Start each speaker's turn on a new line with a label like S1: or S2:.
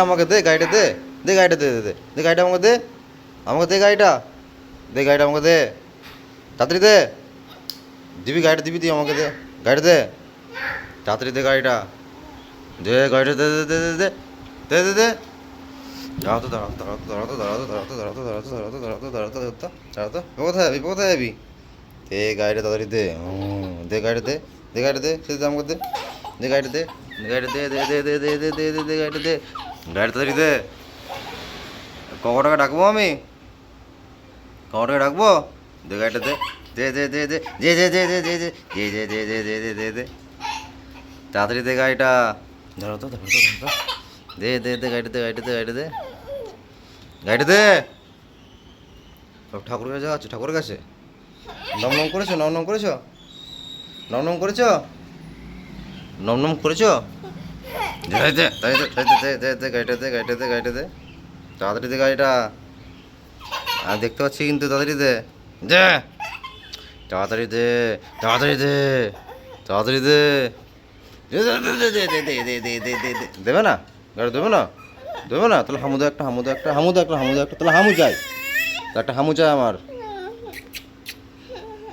S1: আমাকে দে গাড়িটা দে দে গাড়িটা দে দে দে দে গাড়িটা আমাকে দে আমাকে দে গাড়িটা দে গাড়িটা আমাকে দে তাড়াতাড়ি দে দিবি গাড়িটা দিবি তুই আমাকে দে গাড়িটা দে তাড়াতাড়ি দে গাড়িটা দে গাড়িটা দে দে দে দে দে দে দে দে দাঁড়াতো দাঁড়াতো দাঁড়াতো দাঁড়াতো দাঁড়াতো দাঁড়াতো দাঁড়াতো দাঁড়াতো দাঁড়াতো দাঁড়াতো দাঁড়াতো দাঁড়াতো কোথায় যাবি কোথায় যাবি দে গাড়িটা তাড়াতাড়ি দে দে গাড়িটা দে দে গাড়িটা দে সে আমাকে দে দে গাড়িটা দে গাড়িটা দে দে দে দে দে দে দে দে গাড়িটা দে গাড়িটা তাড়াতাড়ি দে ক টাকা ডাকবো আমি ক টাকা ডাকবো দে গাড়িটা দে দে দে দে দে দে দে দে দে তাড়াতাড়ি দে গাড়িটা ধরো তো ধরো তো ধরো তো দে দে দে গাড়িটা দে গাড়িটা দে গাড়িটা দে গাড়িটা দে কাছে যাচ্ছে ঠাকুরের কাছে নম নম করেছ নম নম করেছ নম নম করেছ নম নম করেছ দে গাড়িটা দে তাড়াতাড়ি দে গাড়িটা আর দেখতে পাচ্ছি কিন্তু তাড়াতাড়ি দে দে তাড়াতাড়ি দে তাড়াতাড়ি দে তাড়াতাড়ি দে দেবে না গাড়ি দেবে না দেবে না তাহলে হামুদা একটা হামুদা একটা হামুদা একটা হামুদা একটা তাহলে হামু যাই একটা হামু যায় আমার